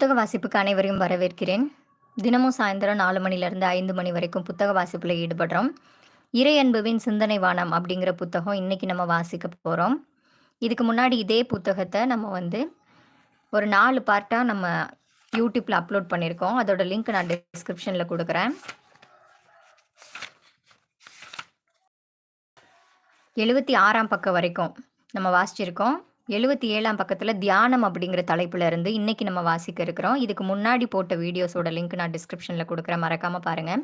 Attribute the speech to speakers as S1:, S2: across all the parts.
S1: புத்தக வாசிப்புக்கு அனைவரையும் வரவேற்கிறேன். தினமும் சாயந்தரம் நாலு மணிலேருந்து ஐந்து மணி வரைக்கும் புத்தக வாசிப்பில் ஈடுபடுறோம். இறை அன்புவின் சிந்தனை வானம் அப்படிங்கிற புத்தகம் இன்றைக்கி நம்ம வாசிக்க போகிறோம் இதுக்கு முன்னாடி இதே புத்தகத்தை நம்ம வந்து ஒரு நாலு பார்ட்டாக நம்ம யூடியூப்பில் அப்லோட் பண்ணியிருக்கோம் அதோட லிங்க் நான் டிஸ்கிரிப்ஷனில் கொடுக்குறேன். எழுபத்தி ஆறாம் பக்கம் வரைக்கும் நம்ம வாசிச்சிருக்கோம். எழுபத்தி ஏழாம் பக்கத்தில் தியானம் அப்படிங்கிற தலைப்பில் இருந்து இன்றைக்கி நம்ம வாசிக்க இருக்கிறோம். இதுக்கு முன்னாடி போட்ட வீடியோஸோட லிங்க் நான் டிஸ்கிரிப்ஷனில் கொடுக்குறேன். மறக்காமல் பாருங்கள்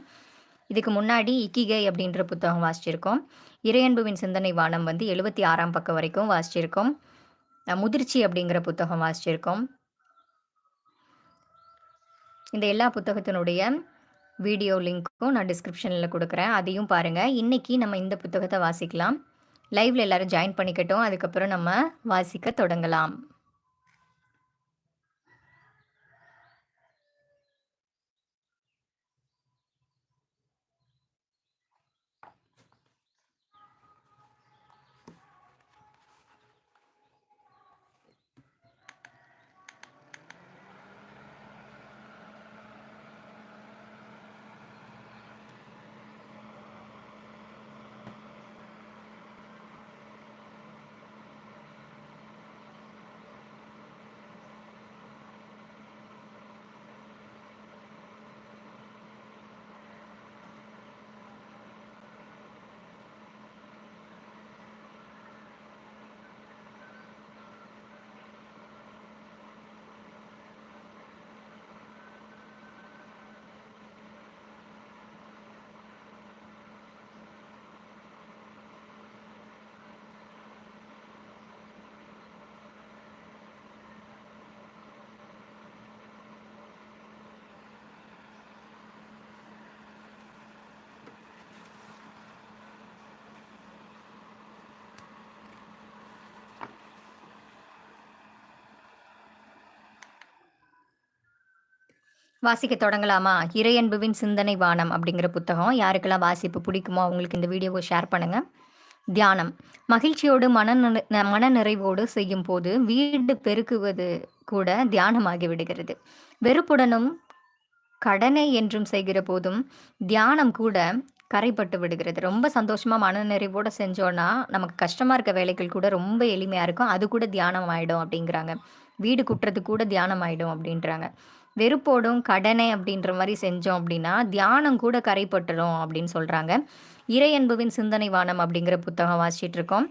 S1: இதுக்கு முன்னாடி இக்கிகை அப்படின்ற புத்தகம் வாசிச்சிருக்கோம். இறையன்புவின் சிந்தனை வானம் வந்து எழுபத்தி ஆறாம் பக்கம் வரைக்கும் வாசிச்சிருக்கோம். முதிர்ச்சி அப்படிங்கிற புத்தகம் வாசிச்சிருக்கோம். இந்த எல்லா புத்தகத்தினுடைய வீடியோ லிங்க்கும் நான் டிஸ்கிரிப்ஷனில் கொடுக்குறேன். அதையும் பாருங்கள் இன்றைக்கி நம்ம இந்த புத்தகத்தை வாசிக்கலாம். லைவில் எல்லோரும் ஜாயின் பண்ணிக்கட்டும். அதுக்கப்புறம் நம்ம வாசிக்க தொடங்கலாம். வாசிக்க தொடங்கலாமா? இறையன்புவின் சிந்தனை வானம் அப்படிங்கிற புத்தகம். யாருக்கெல்லாம் வாசிப்பு பிடிக்குமோ அவங்களுக்கு இந்த வீடியோவை ஷேர் பண்ணுங்கள் தியானம். மகிழ்ச்சியோடு மன மன நிறைவோடு செய்யும் போது வீடு பெருக்குவது கூட தியானமாகி விடுகிறது. வெறுப்புடனும் கடனை என்றும் செய்கிற போதும் தியானம் கூட கரைப்பட்டு விடுகிறது. ரொம்ப சந்தோஷமாக மன நிறைவோடு செஞ்சோன்னா நமக்கு கஷ்டமாக இருக்க வேலைகள் கூட ரொம்ப எளிமையாக இருக்கும். அது கூட தியானம் ஆகிடும் அப்படிங்கிறாங்க. வீடு குட்டுறது கூட தியானம் ஆகிடும் அப்படின்றாங்க. வெறுப்போடும் கடனை அப்படின்ற மாதிரி செஞ்சோம் அப்படின்னா தியானம் கூட கரைப்பட்டுரும் அப்படின்னு சொல்கிறாங்க இறை அன்புவின் சிந்தனை வானம் அப்படிங்கிற புத்தகம் வாசிச்சுட்டு இருக்கோம்.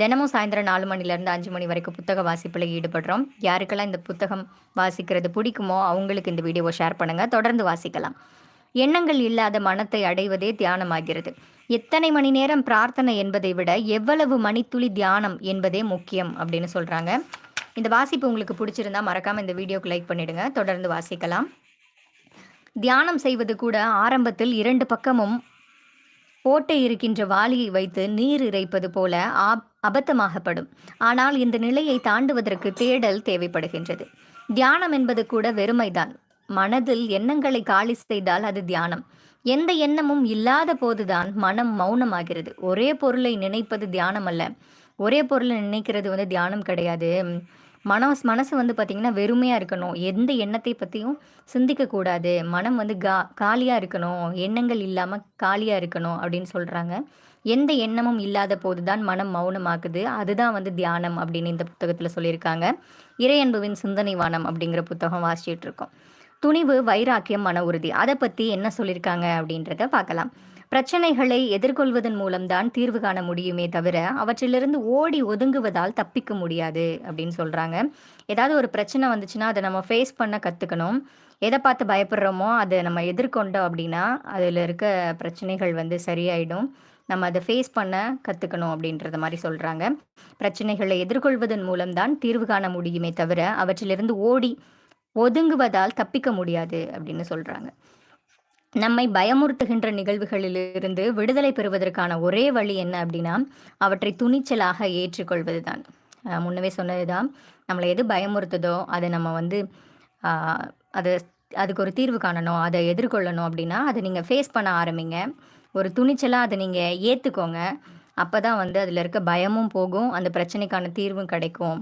S1: தினமும் சாயந்தரம் நாலு மணிலேருந்து அஞ்சு மணி வரைக்கும் புத்தக வாசிப்பில் ஈடுபடுறோம். யாருக்கெல்லாம் இந்த புத்தகம் வாசிக்கிறது பிடிக்குமோ அவங்களுக்கு இந்த வீடியோவை ஷேர் பண்ணுங்கள் தொடர்ந்து வாசிக்கலாம். எண்ணங்கள் இல்லாத மனத்தை அடைவதே தியானமாகிறது. எத்தனை மணி நேரம் பிரார்த்தனை என்பதை விட எவ்வளவு மணித்துளி தியானம் என்பதே முக்கியம் அப்படின்னு சொல்கிறாங்க இந்த வாசிப்பு உங்களுக்கு பிடிச்சிருந்தா மறக்காமல் இந்த வீடியோக்கு லைக் பண்ணிடுங்க. தொடர்ந்து வாசிக்கலாம். தியானம் செய்வது கூட ஆரம்பத்தில் இரண்டு பக்கமும் ஓட்டை இருக்கின்ற வாளியை வைத்து நீர் இறைப்பது போல அபத்தமாகப்படும். ஆனால் இந்த நிலையை தாண்டுவதற்கு தேடல் தேவைப்படுகின்றது. தியானம் என்பது கூட வெறுமைதான். மனதில் எண்ணங்களை காலி செய்தால் அது தியானம். எந்த எண்ணமும் இல்லாத போதுதான் மனம் மௌனமாகிறது. ஒரே பொருளை நினைப்பது தியானம் அல்ல ஒரே பொருளை நினைக்கிறது வந்து தியானம் கிடையாது. மனஸ் மனசு வந்து பார்த்திங்கன்னா வெறுமையாக இருக்கணும். எந்த எண்ணத்தை பற்றியும் சிந்திக்கக்கூடாது மனம் வந்து கா காலியாக இருக்கணும். எண்ணங்கள் இல்லாமல் காலியாக இருக்கணும் அப்படின்னு சொல்கிறாங்க எந்த எண்ணமும் இல்லாத போது தான் மனம் மௌனமாக்குது. அதுதான் வந்து தியானம் அப்படின்னு இந்த புத்தகத்தில் சொல்லியிருக்காங்க. இறையன்புவின் சிந்தனை வானம் அப்படிங்கிற புத்தகம் வாசிச்சுட்டு இருக்கோம். துணிவு வைராக்கியம் மன உறுதி. அதை பற்றி என்ன சொல்லியிருக்காங்க அப்படின்றத பார்க்கலாம். பிரச்சனைகளை எதிர்கொள்வதன் மூலம்தான் தீர்வு காண முடியுமே தவிர அவற்றிலிருந்து ஓடி ஒதுங்குவதால் தப்பிக்க முடியாது அப்படின்னு சொல்கிறாங்க ஏதாவது ஒரு பிரச்சனை வந்துச்சுன்னா அதை நம்ம ஃபேஸ் பண்ண கற்றுக்கணும் எதை பார்த்து பயப்படுறோமோ அதை நம்ம எதிர்கொண்டோம் அப்படின்னா அதில் இருக்க பிரச்சனைகள் வந்து சரியாயிடும். நம்ம அதை ஃபேஸ் பண்ண கற்றுக்கணும் அப்படின்றத மாதிரி சொல்கிறாங்க பிரச்சனைகளை எதிர்கொள்வதன் மூலம்தான் தீர்வு காண முடியுமே தவிர அவற்றிலிருந்து ஓடி ஒதுங்குவதால் தப்பிக்க முடியாது அப்படின்னு சொல்கிறாங்க நம்மை பயமுறுத்துகின்ற நிகழ்வுகளிலிருந்து விடுதலை பெறுவதற்கான ஒரே வழி என்ன அப்படின்னா அவற்றை துணிச்சலாக ஏற்றுக்கொள்வது தான் முன்னவே சொன்னது தான் நம்மளை எது பயமுறுத்துதோ அதை நம்ம வந்து அதை அதுக்கு ஒரு தீர்வு காணணும் அதை எதிர்கொள்ளணும் அப்படின்னா அதை நீங்கள் ஃபேஸ் பண்ண ஆரம்பிங்க. ஒரு துணிச்சலாக அதை நீங்கள் ஏற்றுக்கோங்க அப்போ தான் வந்து அதில் இருக்க பயமும் போகும் அந்த பிரச்சனைக்கான தீர்வும் கிடைக்கும்.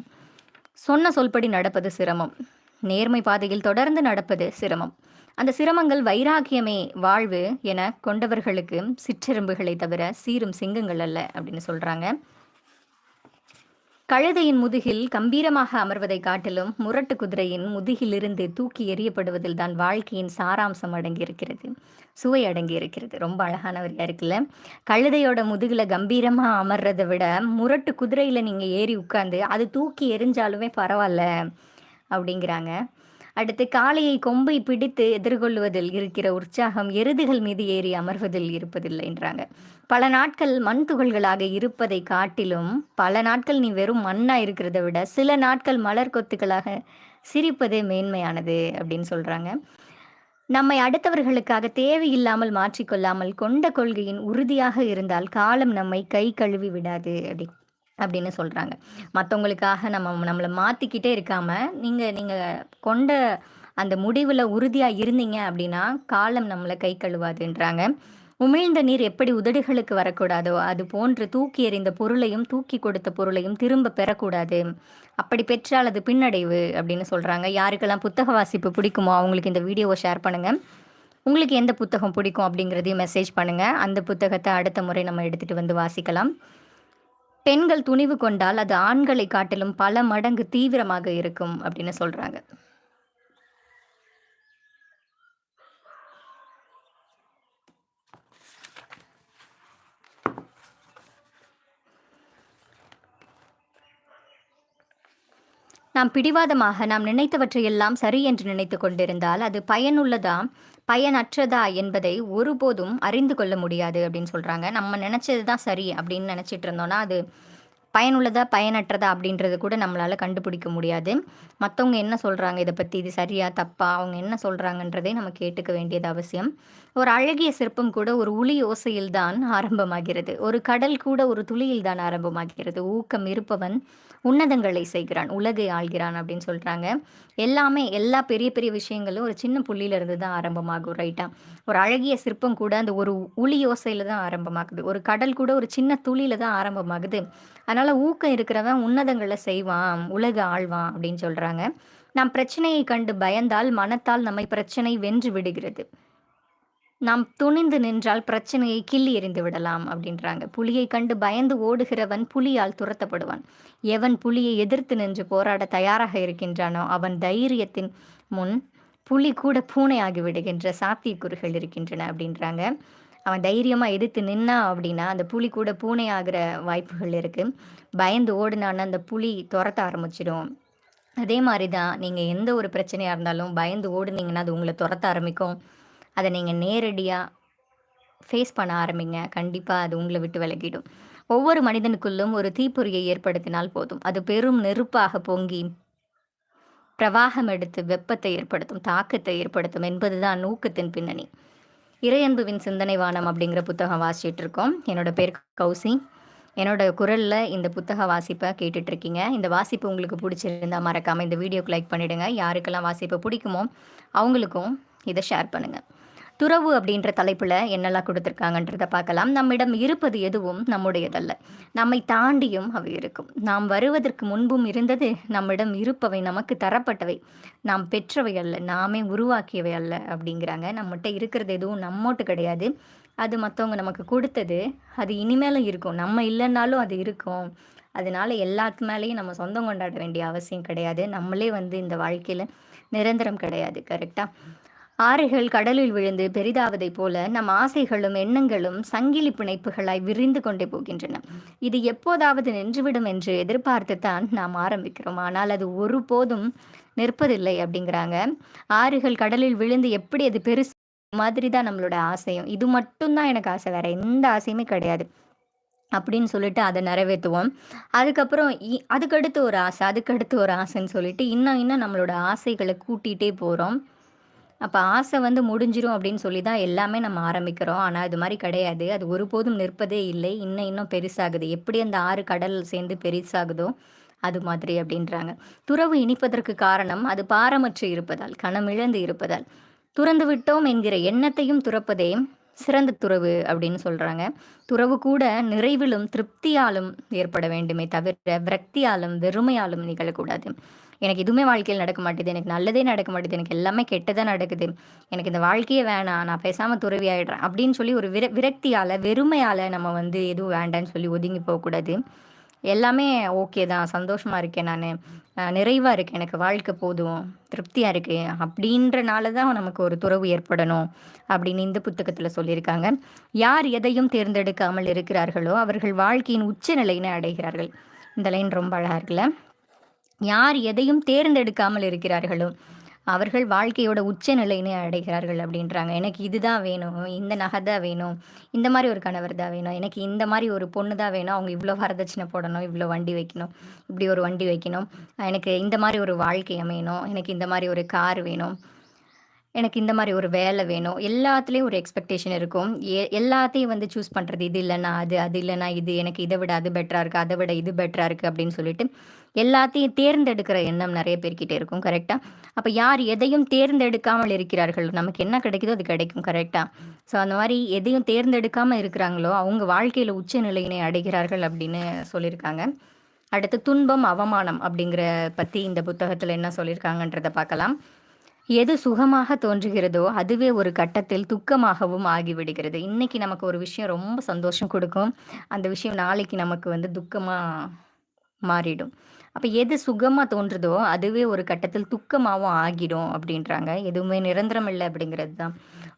S1: சொன்ன சொல்படி நடப்பது சிரமம். நேர்மை பாதையில் தொடர்ந்து நடப்பது சிரமம். அந்த சிரமங்கள் வைராக்கியமே வாழ்வு என கொண்டவர்களுக்கு சிற்றெரும்புகளை தவிர சீரும் சிங்கங்கள் அல்ல அப்படின்னு சொல்றாங்க. கழுதையின் முதுகில் கம்பீரமாக அமர்வதை காட்டிலும் முரட்டு குதிரையின் முதுகிலிருந்து தூக்கி எறியப்படுவதில் தான் வாழ்க்கையின் சாராம்சம் அடங்கியிருக்கிறது. சுவை அடங்கியிருக்கிறது. ரொம்ப அழகான வரியா இருக்குல்ல கழுதையோட முதுகில் கம்பீரமாக அமர்றதை விட முரட்டு குதிரையில் நீங்கள் ஏறி உட்காந்து அது தூக்கி எரிஞ்சாலுமே பரவாயில்ல அப்படிங்கிறாங்க. அடுத்து காளையை கொம்பை பிடித்து எதிர்கொள்வதில் இருக்கிற உற்சாகம் எருதுகள் மீது ஏறி அமர்வதில் இருப்பதில்லை என்றாங்க. பல நாட்கள் மண் துகள்களாக இருப்பதை காட்டிலும் பல நாட்கள் நீ வெறும் மண்ணா இருக்கிறத விட சில நாட்கள் மலர் கொத்துக்களாக சிரிப்பதே மேன்மையானது அப்படின்னு சொல்றாங்க. நம்மை அடுத்தவர்களுக்காக தேவையில்லாமல் மாற்றிக்கொள்ளாமல் கொண்ட கொள்கையின் உறுதியாக இருந்தால் காலம் நம்மை கை கழுவி விடாது அப்படி அப்படின்னு சொல்கிறாங்க மற்றவங்களுக்காக நம்ம நம்மளை மாற்றிக்கிட்டே இருக்காமல் நீங்கள் நீங்கள் கொண்ட அந்த முடிவில் உறுதியாக இருந்தீங்க அப்படின்னா காலம் நம்மளை கை கழுவாதுன்றாங்க. உமிழ்ந்த நீர் எப்படி உதடுகளுக்கு வரக்கூடாதோ அது போன்று தூக்கி எறிந்த பொருளையும் தூக்கி கொடுத்த பொருளையும் திரும்ப பெறக்கூடாது. அப்படி பெற்றால் அது பின்னடைவு அப்படின்னு சொல்கிறாங்க யாருக்கெல்லாம் புத்தக வாசிப்பு பிடிக்குமோ அவங்களுக்கு இந்த வீடியோவை ஷேர் பண்ணுங்கள் உங்களுக்கு எந்த புத்தகம் பிடிக்கும் அப்படிங்கிறதையும் மெசேஜ் பண்ணுங்கள் அந்த புத்தகத்தை அடுத்த முறை நம்ம எடுத்துகிட்டு வந்து வாசிக்கலாம். பெண்கள் துணிவு கொண்டால் அது ஆண்களை காட்டிலும் பல மடங்கு தீவிரமாக இருக்கும் அப்படின்னு சொல்றாங்க. நாம் பிடிவாதமாக நாம் நினைத்தவற்றையெல்லாம் சரி என்று நினைத்து கொண்டிருந்தால் அது பயனுள்ளதா? பயனற்றதா என்பதை ஒருபோதும் அறிந்து கொள்ள முடியாது அப்படின்னு சொல்கிறாங்க நம்ம நினச்சது தான் சரி அப்படின்னு நினச்சிட்டு இருந்தோம்னா அது பயனுள்ளதா பயனற்றதா அப்படின்றது கூட நம்மளால் கண்டுபிடிக்க முடியாது. மற்றவங்க என்ன சொல்கிறாங்க இதை பற்றி இது சரியா தப்பா? அவங்க என்ன சொல்கிறாங்கன்றதே நம்ம கேட்டுக்க வேண்டியது அவசியம். ஒரு அழகிய சிற்பம் கூட ஒரு உளி ஓசையில் தான் ஆரம்பமாகிறது. ஒரு கடல் கூட ஒரு துளியில்தான் ஆரம்பமாகிறது. ஊக்கம் இருப்பவன் உன்னதங்களை செய்கிறான் உலகை ஆள்கிறான் அப்படின்னு சொல்கிறாங்க எல்லாமே எல்லா பெரிய பெரிய விஷயங்களும் ஒரு சின்ன புள்ளியிலிருந்து தான் ஆரம்பமாகும் ரைட்டா ஒரு அழகிய சிற்பம் கூட அந்த ஒரு உளி யோசையில் தான் ஆரம்பமாகுது. ஒரு கடல் கூட ஒரு சின்ன துளியில தான் ஆரம்பமாகுது. அதனால் ஊக்கம் இருக்கிறவன் உன்னதங்களை செய்வான் உலக ஆழ்வான் அப்படின்னு சொல்கிறாங்க நாம் பிரச்சனையை கண்டு பயந்தால் மனத்தால் நம்மை பிரச்சனை வென்று விடுகிறது. நாம் துணிந்து நின்றால் பிரச்சனையை கிள்ளி எறிந்து விடலாம் அப்படின்றாங்க. புலியை கண்டு பயந்து ஓடுகிறவன் புலியால் துரத்தப்படுவான். எவன் புலியை எதிர்த்து நின்று போராட தயாராக இருக்கின்றானோ அவன் தைரியத்தின் முன் புலி கூட பூனையாகி விடுகின்ற சாத்தியக்கூறுகள் இருக்கின்றன அப்படின்றாங்க. அவன் தைரியமாக எதிர்த்து நின்னா அப்படின்னா அந்த புலி கூட பூனை ஆகிற வாய்ப்புகள் இருக்குது பயந்து ஓடுனான்னு அந்த புலி துரத்த ஆரம்பிச்சிடும். அதே மாதிரி தான் நீங்கள் எந்த ஒரு பிரச்சனையாக இருந்தாலும் பயந்து ஓடுனீங்கன்னா அது உங்களை துரத்த ஆரம்பிக்கும். அதை நீங்கள் நேரடியாக ஃபேஸ் பண்ண ஆரம்பிங்க. கண்டிப்பாக அது உங்களை விட்டு விலகிடும். ஒவ்வொரு மனிதனுக்குள்ளும் ஒரு தீப்பொறியை ஏற்படுத்தினால் போதும். அது பெரும் நெருப்பாக பொங்கி பிரவாகம் எடுத்து வெப்பத்தை ஏற்படுத்தும் தாக்கத்தை ஏற்படுத்தும் என்பதுதான் நூக்கத்தின் பின்னணி. இறையன்புவின் சிந்தனை வானம் அப்படிங்கிற புத்தகம் வாசிச்சுட்டு இருக்கோம். என்னோட பேர் கௌசி. என்னோட குரலில் இந்த புத்தக வாசிப்பை கேட்டுட்ருக்கீங்க இந்த வாசிப்பு உங்களுக்கு பிடிச்சிருந்தா மறக்காமல் இந்த வீடியோக்கு லைக் பண்ணிவிடுங்க யாருக்கெல்லாம் வாசிப்பு பிடிக்குமோ அவங்களுக்கும் இதை ஷேர் பண்ணுங்கள் துறவு அப்படின்ற தலைப்பில் என்னெல்லாம் கொடுத்துருக்காங்கன்றத பார்க்கலாம். நம்மிடம் இருப்பது எதுவும் நம்முடையதல்ல. நம்மை தாண்டியும் அவை இருக்கும். நாம் வருவதற்கு முன்பும் இருந்தது நம்மிடம் இருப்பவை நமக்கு தரப்பட்டவை. நாம் பெற்றவை அல்ல நாமே உருவாக்கியவை அல்ல அப்படிங்கிறாங்க. நம்மகிட்ட இருக்கிறது எதுவும் நம்மோட்டு கிடையாது. அது மற்றவங்க நமக்கு கொடுத்தது அது இனிமேலும் இருக்கும். நம்ம இல்லைன்னாலும் அது இருக்கும். அதனால எல்லாத்து மேலேயும் நம்ம சொந்தம் கொண்டாட வேண்டிய அவசியம் கிடையாது. நம்மளே வந்து இந்த வாழ்க்கையில் நிரந்தரம் கிடையாது கரெக்டாக ஆறுகள் கடலில் விழுந்து பெரிதாவதைப் போல நம் ஆசைகளும் எண்ணங்களும் சங்கிலி பிணைப்புகளாய் விரிந்து கொண்டே போகின்றன. இது எப்போதாவது நின்றுவிடும் என்று எதிர்பார்த்துத்தான் நாம் ஆரம்பிக்கிறோம். ஆனால் அது ஒருபோதும் நிற்பதில்லை அப்படிங்கிறாங்க. ஆறுகள் கடலில் விழுந்து எப்படி அது பெருசு மாதிரி தான் நம்மளோட ஆசையும். இது மட்டும்தான் எனக்கு ஆசை. வேற எந்த ஆசையுமே கிடையாது. அப்படின்னு சொல்லிட்டு அதை நிறைவேற்றுவோம். அதுக்கப்புறம் அதுக்கடுத்து ஒரு ஆசை அதுக்கடுத்து ஒரு ஆசைன்னு சொல்லிட்டு இன்னும் இன்னும் நம்மளோட ஆசைகளை கூட்டிகிட்டே போகிறோம் அப்போ ஆசை வந்து முடிஞ்சிரும் அப்படின்னு சொல்லி தான் எல்லாமே நம்ம ஆரம்பிக்கிறோம். ஆனால் அது மாதிரி கிடையாது. அது ஒருபோதும் நிற்பதே இல்லை. இன்னும் இன்னும் பெருசாகுது. எப்படி அந்த ஆறு கடல் சேர்ந்து பெருசாகுதோ அது மாதிரி அப்படின்றாங்க. துறவு இனிப்பதற்கு காரணம் அது பாரமற்று இருப்பதால் கணமிழந்து இருப்பதால். துறந்து விட்டோம் என்கிற எண்ணத்தையும் துறப்பதே சிறந்த துறவு அப்படின்னு சொல்கிறாங்க துறவு கூட நிறைவிலும் திருப்தியாலும் ஏற்பட வேண்டுமே தவிர விரக்தியாலும் வெறுமையாலும் நிகழக்கூடாது. எனக்கு எதுவுமே வாழ்க்கையில் நடக்க மாட்டேது. எனக்கு நல்லதே நடக்க மாட்டேது. எனக்கு எல்லாமே கெட்டதாக நடக்குது. எனக்கு இந்த வாழ்க்கையே வேணாம். நான் பேசாமல் துறவி ஆகிடுறேன் அப்படின்னு சொல்லி ஒரு விர விரக்தியால் வெறுமையால் நம்ம வந்து எதுவும் வேண்டான்னு சொல்லி ஒதுங்கி போகக்கூடாது. எல்லாமே ஓகே தான். சந்தோஷமாக இருக்கேன் நான். நிறைவாக இருக்கேன் எனக்கு வாழ்க்கை போதும். திருப்தியாக இருக்குது அப்படின்றனால தான் நமக்கு ஒரு துறவு ஏற்படணும். அப்படின்னு இந்த புத்தகத்தில் சொல்லியிருக்காங்க. யார் எதையும் தேர்ந்தெடுக்காமல் இருக்கிறார்களோ அவர்கள் வாழ்க்கையின் உச்ச நிலையினை அடைகிறார்கள். இந்த லைன் ரொம்ப அழகாக இருக்குல்ல? யார் எதையும் தேர்ந்தெடுக்காமல் இருக்கிறார்களோ அவர்கள் வாழ்க்கையோட உச்ச நிலையினை அடைகிறார்கள் அப்படின்றாங்க. எனக்கு இதுதான் வேணும் இந்த நகை தான் வேணும் இந்த மாதிரி ஒரு கணவர் தான் வேணும் எனக்கு இந்த மாதிரி ஒரு பொண்ணு தான் வேணும் அவங்க இவ்வளோ வரதட்சணை போடணும் இவ்வளோ வண்டி வைக்கணும் இப்படி ஒரு வண்டி வைக்கணும் எனக்கு இந்த மாதிரி ஒரு வாழ்க்கை அமையணும் எனக்கு இந்த மாதிரி ஒரு கார் வேணும் எனக்கு இந்த மாதிரி ஒரு வேலை வேணும். எல்லாத்துலேயும் ஒரு எக்ஸ்பெக்டேஷன் இருக்கும். எ எல்லாத்தையும் வந்து சூஸ் பண்ணுறது இது இல்லைனா அது அது இல்லைனா இது எனக்கு இதை விட அது பெட்டராக இருக்குது அதை விட இது பெட்டராக இருக்குது அப்படின்னு சொல்லிட்டு எல்லாத்தையும் தேர்ந்தெடுக்கிற எண்ணம் நிறைய பேர்கிட்ட இருக்கும் கரெக்டாக அப்போ யார் எதையும் தேர்ந்தெடுக்காமல் இருக்கிறார்கள்? நமக்கு என்ன கிடைக்குதோ அது கிடைக்கும் கரெக்டாக ஸோ அந்த மாதிரி எதையும் தேர்ந்தெடுக்காமல் இருக்கிறாங்களோ அவங்க வாழ்க்கையில் உச்ச நிலையினை அடைகிறார்கள் அப்படின்னு சொல்லியிருக்காங்க. அடுத்து துன்பம் அவமானம் அப்படிங்கிற பற்றி இந்த புத்தகத்தில் என்ன சொல்லியிருக்காங்கன்றதை பார்க்கலாம். எது சுகமாக தோன்றுகிறதோ அதுவே ஒரு கட்டத்தில் துக்கமாகவும் ஆகிவிடுகிறது. இன்னைக்கு நமக்கு ஒரு விஷயம் ரொம்ப சந்தோஷம் கொடுக்கும். அந்த விஷயம் நாளைக்கு நமக்கு வந்து துக்கமாக மாறிடும். அப்போ எது சுகமாக தோன்றுதோ அதுவே ஒரு கட்டத்தில் துக்கமாகவும் ஆகிடும் அப்படின்றாங்க. எதுவுமே நிரந்தரம் இல்லை அப்படிங்கிறது தான்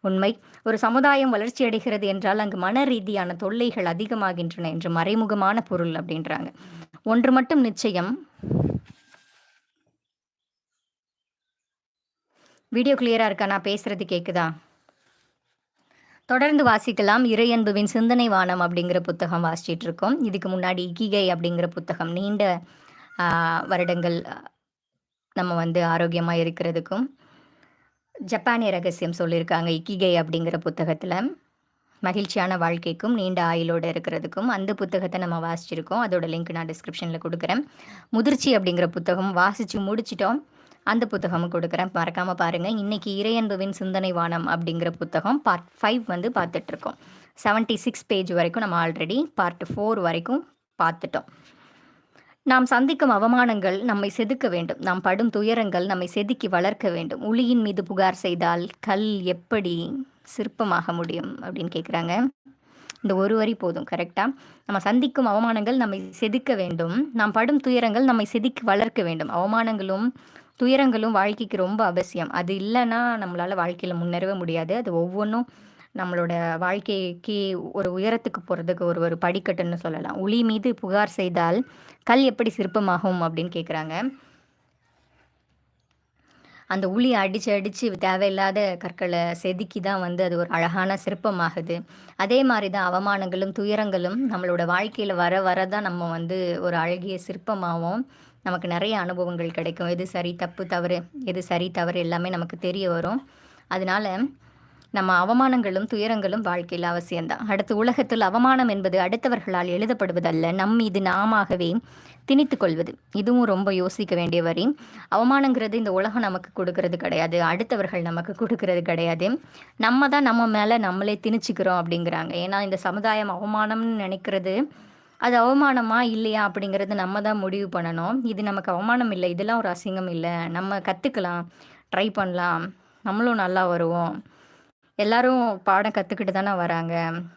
S1: உண்மை. ஒரு சமுதாயம் வளர்ச்சி அடைகிறது என்றால் அங்கு மன ரீதியான தொல்லைகள் அதிகமாகின்றன என்று மறைமுகமான பொருள் அப்படின்றாங்க. ஒன்று மட்டும் நிச்சயம் வீடியோ கிளியராக இருக்கா? நான் பேசுகிறது கேட்குதா தொடர்ந்து வாசிக்கலாம். இறையன்புவின் சிந்தனை வானம் அப்படிங்கிற புத்தகம் வாசிச்சிட்டு இருக்கோம். இதுக்கு முன்னாடி இகிகை அப்படிங்கிற புத்தகம் நீண்ட வருடங்கள் நம்ம வந்து ஆரோக்கியமாக இருக்கிறதுக்கும் ஜப்பானிய ரகசியம் சொல்லியிருக்காங்க இக்கிகை அப்படிங்கிற புத்தகத்தில். மகிழ்ச்சியான வாழ்க்கைக்கும் நீண்ட ஆயுளோடு இருக்கிறதுக்கும் அந்த புத்தகத்தை நம்ம வாசிச்சிருக்கோம். அதோட லிங்க் நான் டிஸ்கிரிப்ஷனில் கொடுக்குறேன். முதிர்ச்சி அப்படிங்கிற புத்தகம் வாசித்து முடிச்சிட்டோம். அந்த புத்தகமும் கொடுக்குறேன். மறக்காமல் பாருங்கள் இன்றைக்கி இறையன்புவின் சிந்தனை வானம் அப்படிங்கிற புத்தகம் பார்ட் ஃபைவ் வந்து பார்த்துட்ருக்கோம். செவன்ட்டி சிக்ஸ் பேஜ் வரைக்கும் நம்ம ஆல்ரெடி பார்ட் ஃபோர் வரைக்கும் பார்த்துட்டோம். நாம் சந்திக்கும் அவமானங்கள் நம்மை செதுக்க வேண்டும். நாம் படும் துயரங்கள் நம்மை செதுக்கி வளர்க்க வேண்டும். உளியின் மீது புகார் செய்தால் கல் எப்படி சிற்பமாக முடியும் அப்படின்னு கேட்குறாங்க இந்த ஒரு வரி போதும் கரெக்டாக நம்ம சந்திக்கும் அவமானங்கள் நம்மை செதுக்க வேண்டும். நாம் படும் துயரங்கள் நம்மை செதுக்கி வளர்க்க வேண்டும். அவமானங்களும் துயரங்களும் வாழ்க்கைக்கு ரொம்ப அவசியம். அது இல்லைன்னா நம்மளால் வாழ்க்கையில் முன்னேறவே முடியாது. அது ஒவ்வொன்றும் நம்மளோட வாழ்க்கைக்கு ஒரு உயரத்துக்கு போகிறதுக்கு ஒரு ஒரு படிக்கட்டுன்னு சொல்லலாம். உளி மீது புகார் செய்தால் கல் எப்படி சிற்பமாகும் அப்படின்னு கேட்குறாங்க அந்த உளி அடித்து அடித்து தேவையில்லாத கற்களை செதுக்கி தான் வந்து அது ஒரு அழகான சிற்பமாகுது. அதே மாதிரி தான் அவமானங்களும் துயரங்களும் நம்மளோட வாழ்க்கையில் வர வர தான் நம்ம வந்து ஒரு அழகிய சிற்பமாகவும் நமக்கு நிறைய அனுபவங்கள் கிடைக்கும். எது சரி தப்பு தவறு எது சரி தவறு எல்லாமே நமக்கு தெரிய வரும். அதனால் நம்ம அவமானங்களும் துயரங்களும் வாழ்க்கையில் அவசியம்தான். அடுத்து உலகத்தில் அவமானம் என்பது அடுத்தவர்களால் எழுதப்படுவதல்ல. நம் இது நாமவே திணித்து கொள்வது. இதுவும் ரொம்ப யோசிக்க வேண்டிய வரி. அவமானங்கிறது இந்த உலகம் நமக்கு கொடுக்கறது கிடையாது. அடுத்தவர்கள் நமக்கு கொடுக்கறது கிடையாது. நம்ம தான் நம்ம மேலே நம்மளே திணிச்சிக்கிறோம் அப்படிங்கிறாங்க. ஏன்னா இந்த சமுதாயம் அவமானம்னு நினைக்கிறது அது அவமானமா இல்லையா அப்படிங்கிறது நம்ம தான் முடிவு பண்ணணும். இது நமக்கு அவமானம் இல்லை இதெல்லாம் ஒரு அசிங்கம் இல்லை. நம்ம கற்றுக்கலாம் ட்ரை பண்ணலாம். நம்மளும் நல்லா வருவோம். எல்லாரும் பாடம் கற்றுக்கிட்டு தானே வராங்க.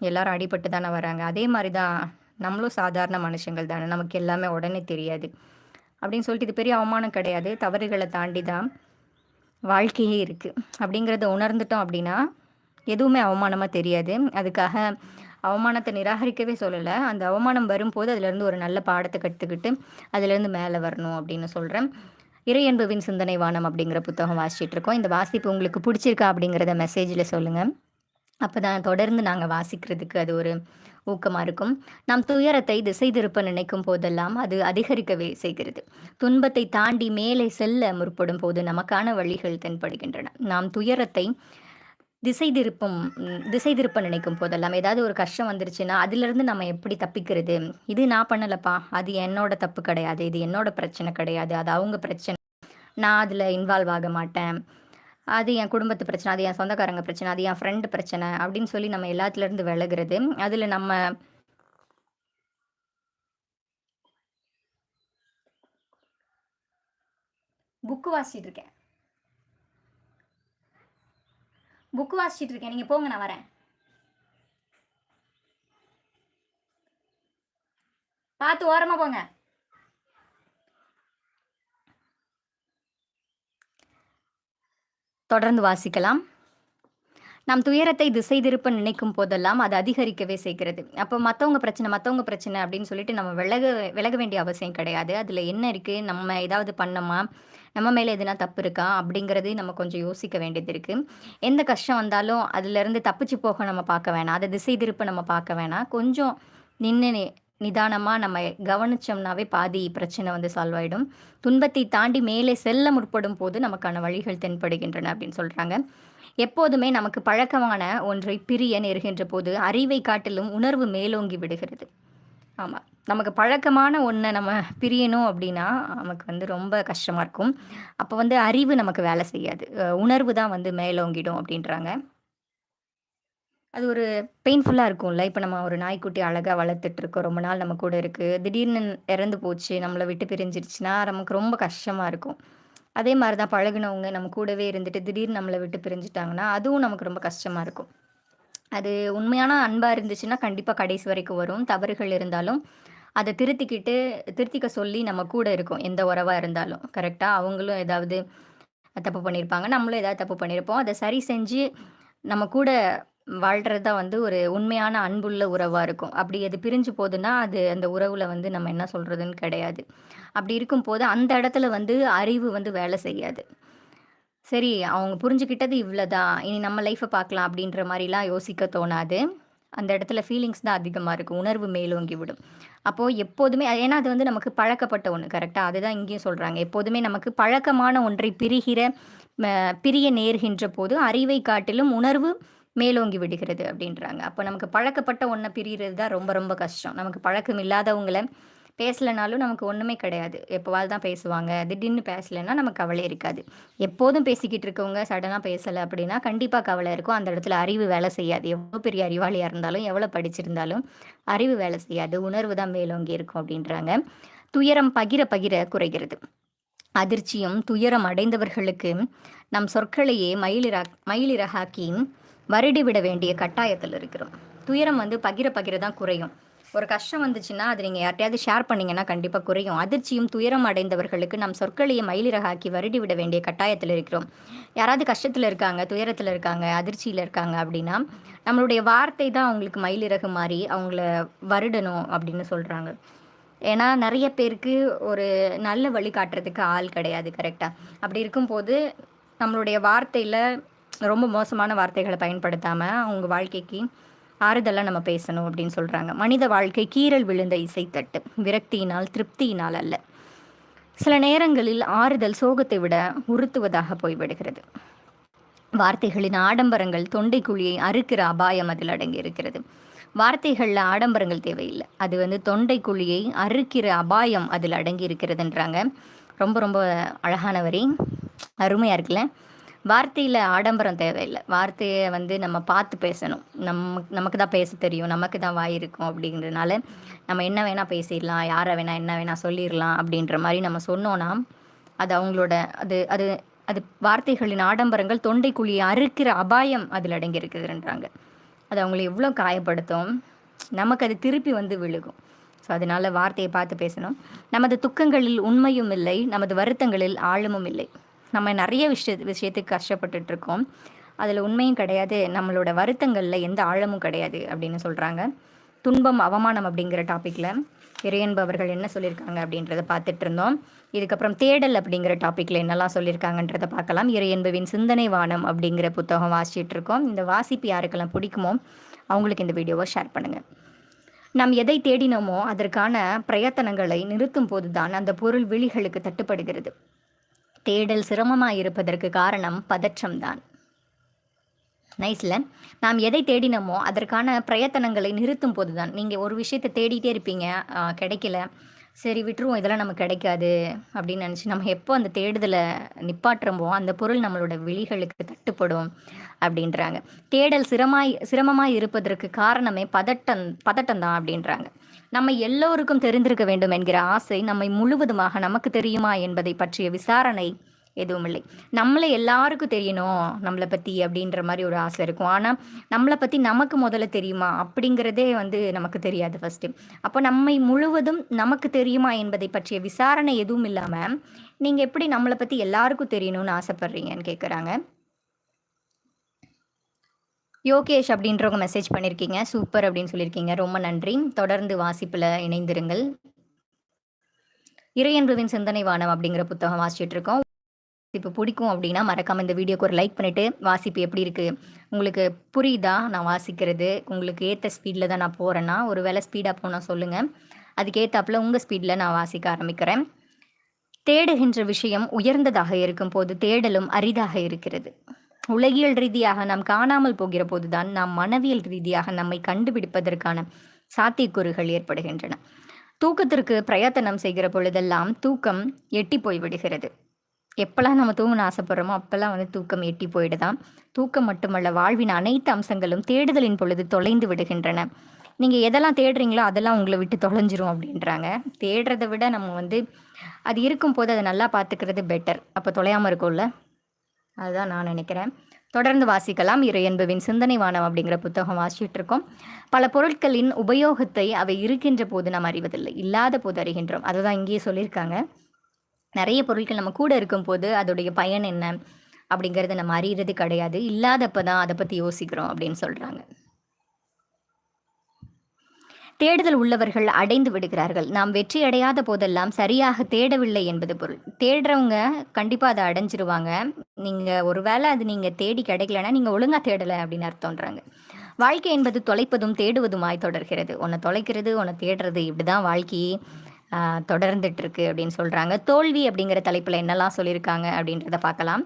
S1: எல்லாரும் அடிபட்டு தானே வராங்க. அதே மாதிரி தான் நம்மளும் சாதாரண மனுஷங்கள் தானே. நமக்கு எல்லாமே உடனே தெரியாது. அப்படின்னு சொல்லிட்டு இது பெரிய அவமானம் கிடையாது. தவறுகளை தாண்டி தான் வாழ்க்கையே இருக்குது அப்படிங்கிறத உணர்ந்துட்டோம் அப்படின்னா எதுவுமே அவமானமாக தெரியாது. அதுக்காக அவமானத்தை நிராகரிக்கவே சொல்லலை. அந்த அவமானம் வரும்போது அதுலேருந்து ஒரு நல்ல பாடத்தை கற்றுக்கிட்டு அதுலேருந்து மேலே வரணும் அப்படின்னு சொல்கிறேன் இறையன்புவின் சிந்தனை வானம் அப்படிங்கிற புத்தகம் வாசிச்சுட்டு இருக்கோம். இந்த வாசிப்பு உங்களுக்கு பிடிச்சிருக்கா அப்படிங்கிறத மெசேஜில் சொல்லுங்கள் அப்போ தான் தொடர்ந்து நாங்கள் வாசிக்கிறதுக்கு அது ஒரு ஊக்கமாக இருக்கும். நாம் துயரத்தை திசை திருப்ப நினைக்கும் போதெல்லாம் அது அதிகரிக்கவே செய்கிறது. துன்பத்தை தாண்டி மேலே செல்ல முற்படும் போது நமக்கான வழிகள் தென்படுகின்றன. நாம் துயரத்தை திசை திருப்பம் திசை திருப்ப நினைக்கும் போதெல்லாம் ஏதாவது ஒரு கஷ்டம் வந்துருச்சுன்னா அதுலேருந்து நம்ம எப்படி தப்பிக்கிறது? இது நான் பண்ணலப்பா. அது என்னோட தப்பு கிடையாது. இது என்னோட பிரச்சனை கிடையாது. அது அவங்க பிரச்சனை. நான் அதில் இன்வால்வ் ஆக மாட்டேன். அது என் குடும்பத்து பிரச்சனை அது என் சொந்தக்காரங்க பிரச்சனை அது என் ஃப்ரெண்டு பிரச்சனை அப்படின்னு சொல்லி நம்ம எல்லாத்துலேருந்து விலகிறது. அதில் நம்ம புக்கு வாசிட்டு இருக்கேன். புக்கு வாசிச்சிட்டு இருக்கேன் நீங்கள் போங்க நான் வரேன். பார்த்து ஓரமாக போங்க. தொடர்ந்து வாசிக்கலாம். நம் துயரத்தை திசை திருப்ப நினைக்கும் போதெல்லாம் அது அதிகரிக்கவே செய்கிறது. அப்போ மற்றவங்க பிரச்சனை மற்றவங்க பிரச்சனை அப்படின்னு சொல்லிட்டு நம்ம விலக விலக வேண்டிய அவசியம் கிடையாது. அதில் என்ன இருக்குது நம்ம ஏதாவது பண்ணோமா? நம்ம மேலே எதுனா தப்பு இருக்கா? அப்படிங்கிறது நம்ம கொஞ்சம் யோசிக்க வேண்டியது இருக்குது எந்த கஷ்டம் வந்தாலும் அதுலேருந்து தப்பிச்சு போக நம்ம பார்க்க வேணாம். அதை திசை திருப்ப நம்ம பார்க்க வேணாம். கொஞ்சம் நின்று நிதானமாக நம்ம கவனிச்சோம்னாவே பாதி பிரச்சனை வந்து சால்வ் ஆகிடும் துன்பத்தை தாண்டி மேலே செல்ல முற்படும் போது நமக்கான வழிகள் தென்படுகின்றன அப்படின்னு சொல்கிறாங்க எப்போதுமே நமக்கு பழக்கமான ஒன்றை பிரிய நேருகின்ற போது அறிவை காட்டிலும் உணர்வு மேலோங்கி விடுகிறது. ஆமாம் நமக்கு பழக்கமான ஒன்றை நம்ம பிரியணும் அப்படின்னா நமக்கு வந்து ரொம்ப கஷ்டமாக இருக்கும். அப்போ வந்து அறிவு நமக்கு வேலை செய்யாது. உணர்வு தான் வந்து மேலோங்கிடும் அப்படின்றாங்க. அது ஒரு பெயின்ஃபுல்லாக இருக்கும்ல. இப்போ நம்ம ஒரு நாய்க்குட்டி அழகாக வளர்த்துட்ருக்கோம் ரொம்ப நாள் நம்ம கூட இருக்குது திடீர்னு இறந்து போச்சு. நம்மளை விட்டு பிரிஞ்சிருச்சுன்னா நமக்கு ரொம்ப கஷ்டமாக இருக்கும். அதே மாதிரி தான் பழகுனவங்க நம்ம கூடவே இருந்துட்டு திடீர்னு நம்மளை விட்டு பிரிஞ்சுட்டாங்கன்னா அதுவும் நமக்கு ரொம்ப கஷ்டமாக இருக்கும். அது உண்மையான அன்பாக இருந்துச்சுன்னா கண்டிப்பாக கடைசி வரைக்கும் வரும். தவறுகள் இருந்தாலும் அதை திருத்திக்கிட்டு திருத்திக்க சொல்லி நம்ம கூட இருக்கும் எந்த உறவாக இருந்தாலும். கரெக்டாக அவங்களும் ஏதாவது தப்பு பண்ணியிருப்பாங்க நம்மளும் ஏதாவது தப்பு பண்ணியிருப்போம் அதை சரி செஞ்சு நம்ம கூட வாழ்கிறது தான் வந்து ஒரு உண்மையான அன்புள்ள உறவாக இருக்கும். அப்படி அது பிரிஞ்சு போதுன்னா அது அந்த உறவில் வந்து நம்ம என்ன சொல்கிறதுன்னு கிடையாது. அப்படி இருக்கும்போது அந்த இடத்துல வந்து அறிவு வந்து வேலை செய்யாது. சரி அவங்க புரிஞ்சுக்கிட்டது இவ்வளோதான் இனி நம்ம லைஃப்பை பார்க்கலாம் அப்படின்ற மாதிரிலாம் யோசிக்க தோணாது. அந்த இடத்துல ஃபீலிங்ஸ் தான் அதிகமாக இருக்கும். உணர்வு மேலோங்கி விடும். அப்போது எப்போதுமே ஏன்னா அது வந்து நமக்கு பழக்கப்பட்ட ஒன்று கரெக்டாக அதுதான் இங்கேயும் சொல்கிறாங்க எப்போதுமே நமக்கு பழக்கமான ஒன்றை பிரிகிற ம, பிரிய நேர்கின்ற போது அறிவை காட்டிலும் உணர்வு மேலோங்கி விடுகிறது அப்படின்றாங்க. அப்போ நமக்கு பழக்கப்பட்ட ஒன்றை பிரிகிறது தான் ரொம்ப ரொம்ப கஷ்டம். நமக்கு பழக்கம் இல்லாதவங்கள பேசலைனாலும் நமக்கு ஒன்றுமே கிடையாது. எப்போவாது தான் பேசுவாங்க. திடீர்னு பேசலைன்னா நமக்கு கவலை இருக்காது. எப்போதும் பேசிக்கிட்டு இருக்கவங்க சடனாக பேசலை அப்படின்னா கண்டிப்பாக கவலை இருக்கும். அந்த இடத்துல அறிவு வேலை செய்யாது. எவ்வளோ பெரிய அறிவாளியாக இருந்தாலும் எவ்வளோ படிச்சிருந்தாலும் அறிவு வேலை செய்யாது. உணர்வு தான் மேலோங்கி இருக்கும் அப்படின்றாங்க. துயரம் பகிர பகிர குறைகிறது. அதிர்ச்சியும் துயரம் அடைந்தவர்களுக்கு நம் சொற்களையே மயிலிறா மயிலிறகாக்கி வருடிவிட வேண்டிய கட்டாயத்தில் இருக்கிறோம். துயரம் வந்து பகிர பகிர தான் குறையும். ஒரு கஷ்டம் வந்துச்சுன்னா அது நீங்கள் யார்ட்டையாவது ஷேர் பண்ணீங்கன்னா கண்டிப்பாக குறையும். அதிர்ச்சியும் துயரம் அடைந்தவர்களுக்கு நம் சொற்களையே மயிலிறகாக்கி வருடி விட வேண்டிய கட்டாயத்தில் இருக்கிறோம். யாராவது கஷ்டத்தில் இருக்காங்க துயரத்தில் இருக்காங்க அதிர்ச்சியில் இருக்காங்க அப்படின்னா நம்மளுடைய வார்த்தை தான் அவங்களுக்கு மயிலிறகு மாதிரி அவங்கள வருடணும் அப்படின்னு சொல்கிறாங்க ஏன்னா நிறைய பேருக்கு ஒரு நல்ல வழி காட்டுறதுக்கு ஆள் கிடையாது கரெக்டாக அப்படி இருக்கும்போது நம்மளுடைய வார்த்தையில் ரொம்ப மோசமான வார்த்தைகளை பயன்படுத்தாமல் அவங்க வாழ்க்கைக்கு ஆறுதலாக நம்ம பேசணும் அப்படின்னு சொல்கிறாங்க மனித வாழ்க்கை கீறல் விழுந்த இசைத்தட்டு விரக்தியினால் திருப்தியினால் அல்ல. சில நேரங்களில் ஆறுதல் சோகத்தை விட உறுத்துவதாக போய்விடுகிறது. வார்த்தைகளின் ஆடம்பரங்கள் தொண்டைக்குழியை அறுக்கிற அபாயம் அதில் அடங்கி இருக்கிறது. வார்த்தைகளில் ஆடம்பரங்கள் தேவையில்லை. அது வந்து தொண்டைக்குழியை அறுக்கிற அபாயம் அதில் அடங்கி இருக்கிறதுன்றாங்க. ரொம்ப ரொம்ப அழகான வரி அருமையாக இருக்குல்ல? வார்த்தையில் ஆடம்பரம் தேவையில்லை. வார்த்தையை வந்து நம்ம பார்த்து பேசணும். நம்ம நமக்கு தான் பேச தெரியும். நமக்கு தான் வாய் இருக்கும் அப்படிங்கிறதுனால நம்ம என்ன வேணால் பேசிடலாம். யாரை வேணால் என்ன வேணால் சொல்லிடலாம் அப்படின்ற மாதிரி நம்ம சொன்னோன்னா அது அவங்களோட அது அது அது வார்த்தைகளின் ஆடம்பரங்கள் தொண்டைக்குழியை அறுக்கிற அபாயம் அதில் அடங்கியிருக்குதுன்றாங்க. அது அவங்களை எவ்வளோ காயப்படுத்தும். நமக்கு அது திருப்பி வந்து விழுகும். ஸோ அதனால வார்த்தையை பார்த்து பேசணும். நமது துக்கங்களில் உண்மையும் இல்லை. நமது வருத்தங்களில் ஆழமும் இல்லை. நம்ம நிறைய விஷய விஷயத்துக்கு கஷ்டப்பட்டுட்டு இருக்கோம் அதில் உண்மையும் கிடையாது நம்மளோட வருத்தங்களில் எந்த ஆழமும் கிடையாது அப்படின்னு சொல்கிறாங்க துன்பம் அவமானம் அப்படிங்கிற டாப்பிக்கில் இறையன்பவர்கள் என்ன சொல்லியிருக்காங்க அப்படின்றத பார்த்துட்டு இருந்தோம் இதுக்கப்புறம் தேடல் அப்படிங்கிற டாப்பிக்கில் என்னெல்லாம் சொல்லியிருக்காங்கன்றதை பார்க்கலாம். இறையன்புவின் சிந்தனை வானம் அப்படிங்கிற புத்தகம் வாசிச்சுட்டு இருக்கோம் இந்த வாசிப்பு யாருக்கெல்லாம் பிடிக்குமோ அவங்களுக்கு இந்த வீடியோவை ஷேர் பண்ணுங்கள் நாம் எதை தேடினோமோ அதற்கான பிரயத்தனங்களை நிறுத்தும் போதுதான் அந்த பொருள் விழிகளுக்கு தட்டுப்படுகிறது. தேடல் சிரமமாக இருப்பதற்கு காரணம் பதற்றம்தான். நைஸில் நாம் எதை தேடினோமோ அதற்கான பிரயத்தனங்களை நிறுத்தும் போது தான் நீங்கள் ஒரு விஷயத்தை தேடிட்டே இருப்பீங்க. கிடைக்கல. சரி விட்டுருவோம். இதெல்லாம் நமக்கு கிடைக்காது அப்படின்னு நினச்சி நம்ம எப்போ அந்த தேடுதலை நிப்பாட்டுறோமோ அந்த பொருள் நம்மளோட விழிகளுக்கு தட்டுப்படும் அப்படின்றாங்க. தேடல் சிரமாய் சிரமமாக இருப்பதற்கு காரணமே பதட்டம் பதட்டம் தான் அப்படின்றாங்க. நம்ம எல்லோருக்கும் தெரிந்திருக்க வேண்டும் என்கிற ஆசை நம்மை முழுவதுமாக நமக்கு தெரியுமா என்பதை பற்றிய விசாரணை எதுவும் இல்லை நம்மளை எல்லாருக்கும் தெரியணும் நம்மளை பற்றி அப்படின்ற மாதிரி ஒரு ஆசை இருக்கும். ஆனால் நம்மளை பற்றி நமக்கு முதல்ல தெரியுமா அப்படிங்கிறதே வந்து நமக்கு தெரியாது ஃபஸ்ட்டு அப்போ நம்மை முழுவதும் நமக்கு தெரியுமா என்பதை பற்றிய விசாரணை எதுவும் இல்லாமல் நீங்கள் எப்படி நம்மளை பற்றி எல்லாருக்கும் தெரியணும்னு ஆசைப்பட்றீங்கன்னு கேட்குறாங்க யோகேஷ் அப்படின்றவங்க மெசேஜ் பண்ணியிருக்கீங்க சூப்பர் அப்படின்னு சொல்லியிருக்கீங்க ரொம்ப நன்றி. தொடர்ந்து வாசிப்பில் இணைந்திருங்கள். இறையன்புவின் சிந்தனை வானம் அப்படிங்கிற புத்தகம் வாசிச்சுட்டு இருக்கோம். இப்போ பிடிக்கும் அப்படின்னா மறக்காமல் இந்த வீடியோக்கு ஒரு லைக் பண்ணிவிட்டு வாசிப்பு எப்படி இருக்குது உங்களுக்கு புரியுதா? நான் வாசிக்கிறது. உங்களுக்கு ஏற்ற ஸ்பீடில் தான் நான் போகிறேன்னா ஒரு வேளை ஸ்பீடாக போனால் சொல்லுங்கள் அதுக்கேற்றாப்புல உங்கள் ஸ்பீடில் நான் வாசிக்க ஆரம்பிக்கிறேன். தேடுகின்ற விஷயம் உயர்ந்ததாக இருக்கும் போது தேடலும் அரிதாக இருக்கிறது. உலகியல் ரீதியாக நாம் காணாமல் போகிற போதுதான் நாம் மனவியல் ரீதியாக நம்மை கண்டுபிடிப்பதற்கான சாத்தியக்கூறுகள் ஏற்படுகின்றன. தூக்கத்திற்கு பிரயத்தனம் செய்கிற பொழுதெல்லாம் தூக்கம் எட்டி போய்விடுகிறது எப்போல்லாம் நம்ம தூங்கணும் ஆசைப்படுறோமோ அப்போல்லாம் வந்து தூக்கம் எட்டி போயிடுதான். தூக்கம் மட்டுமல்ல வாழ்வின் அனைத்து அம்சங்களும் தேடுதலின் பொழுது தொலைந்து விடுகின்றன. நீங்கள் எதெல்லாம் தேடுறீங்களோ அதெல்லாம் உங்களை விட்டு தொலைஞ்சிரும் அப்படின்றாங்க. தேடுறதை விட நம்ம வந்து அது இருக்கும் போது அதை நல்லா பார்த்துக்கிறது பெட்டர் அப்போ தொலையாமல் இருக்கும்ல? அதுதான் நான் நினைக்கிறேன். தொடர்ந்து வாசிக்கலாம். இறையன்புவின் சிந்தனை வானம் அப்படிங்கிற புத்தகம் வாசிச்சுட்டு இருக்கோம். பல பொருட்களின் உபயோகத்தை அவை இருக்கின்ற போது நாம் அறிவதில்லை. இல்லாத போது அறிகின்றோம். அதை தான் இங்கேயே சொல்லியிருக்காங்க. நிறைய பொருட்கள் நம்ம கூட இருக்கும்போது அதோடைய பயன் என்ன அப்படிங்கிறத நம்ம அறியறது கிடையாது. இல்லாதப்ப தான் அதை பற்றி யோசிக்கிறோம் அப்படின்னு சொல்கிறாங்க தேடுதல் உள்ளவர்கள் அடைந்து விடுகிறார்கள். நாம் வெற்றி அடையாத போதெல்லாம் சரியாக தேடவில்லை என்பது பொருள். தேடுறவங்க கண்டிப்பாக அதை அடைஞ்சிருவாங்க. நீங்கள் ஒரு வேளை அது நீங்கள் தேடி கிடைக்கலன்னா நீங்கள் ஒழுங்காக தேடலை அப்படின்னு அர்த்தம்ன்றாங்க. வாழ்க்கை என்பது தொலைப்பதும் தேடுவதுமாய் தொடர்கிறது. உன்னை தொலைக்கிறது உன்னை தேடுறது இப்படி தான் வாழ்க்கையே தொடர்ந்துட்டுருக்கு அப்படின்னு சொல்கிறாங்க தோல்வி அப்படிங்கிற தலைப்பில் என்னெல்லாம் சொல்லியிருக்காங்க அப்படின்றத பார்க்கலாம்.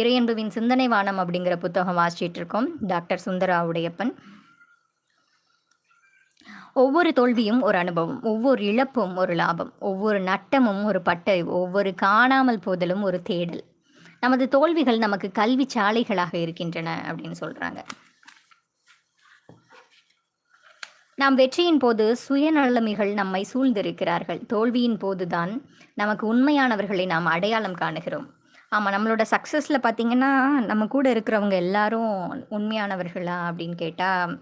S1: இறையன்புவின் சிந்தனை வானம் அப்படிங்கிற புத்தகம் வாசிச்சிட்டு இருக்கோம். டாக்டர் சுந்தரா உடையப்பன் ஒவ்வொரு தோல்வியும் ஒரு அனுபவம் ஒவ்வொரு இழப்பும் ஒரு லாபம் ஒவ்வொரு நட்டமும் ஒரு பட்டை ஒவ்வொரு காணாமல் போதலும் ஒரு தேடல். நமது தோல்விகள் நமக்கு கல்வி சாலைகளாக இருக்கின்றன அப்படின்னு சொல்கிறாங்க நாம் வெற்றியின் போது சுயநலமிகள் நம்மை சூழ்ந்திருக்கிறார்கள். தோல்வியின் போதுதான் நமக்கு உண்மையானவர்களை நாம் அடையாளம் காணுகிறோம். ஆமாம் நம்மளோட சக்ஸஸில் பார்த்திங்கன்னா நம்ம கூட இருக்கிறவங்க எல்லாரும் உண்மையானவர்களா அப்படின்னு கேட்டால்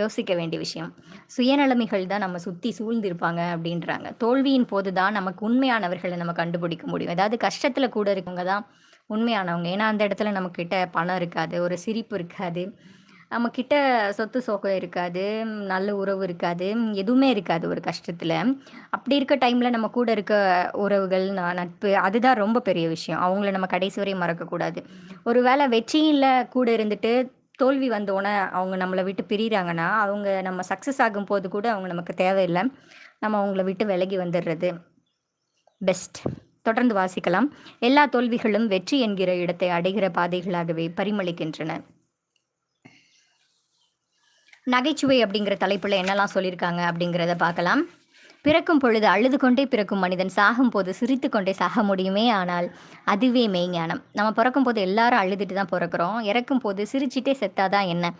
S1: யோசிக்க வேண்டிய விஷயம். சுயநலமிகள் தான் நம்ம சுற்றி சூழ்ந்திருப்பாங்க அப்படின்றாங்க. தோல்வியின் போது தான் நமக்கு உண்மையானவர்களை நம்ம கண்டுபிடிக்க முடியும். ஏதாவது கஷ்டத்தில் கூட இருக்கவங்க தான் உண்மையானவங்க. ஏன்னா அந்த இடத்துல நம்மக்கிட்ட பணம் இருக்காது ஒரு சிரிப்பு இருக்காது நம்மக்கிட்ட சொத்து சோகம் இருக்காது நல்ல உறவு இருக்காது எதுவுமே இருக்காது ஒரு கஷ்டத்தில். அப்படி இருக்க டைமில் நம்ம கூட இருக்க உறவுகள் நட்பு அதுதான் ரொம்ப பெரிய விஷயம். அவங்கள நம்ம கடைசி வரையும் மறக்கக்கூடாது. ஒரு வேளை வெற்றியில் கூட இருந்துட்டு தோல்வி வந்தோடனே அவங்க நம்மளை விட்டு பிரிகிறாங்கன்னா அவங்க நம்ம சக்ஸஸ் ஆகும் போது கூட அவங்க நமக்கு தேவையில்லை. நம்ம அவங்கள விட்டு விலகி வந்துடுறது பெஸ்ட் தொடர்ந்து வாசிக்கலாம். எல்லா தோல்விகளும் வெற்றி என்கிற இடத்தை அடைகிற பாதைகளாகவே பரிமளிக்கின்றன. நகைச்சுவை அப்படிங்கிற தலைப்பில் என்னெல்லாம் சொல்லியிருக்காங்க அப்படிங்கிறத பார்க்கலாம். பிறக்கும் பொழுது அழுது கொண்டே பிறக்கும் மனிதன் சாகும் போது சிரித்து கொண்டே சாக முடியுமே ஆனால் அதுவே மெய்ஞானம். நம்ம பிறக்கும் போது எல்லாரும் அழுதுட்டு தான் பிறக்கிறோம். இறக்கும் போது சிரிச்சிட்டே செத்தாதான் என்ன?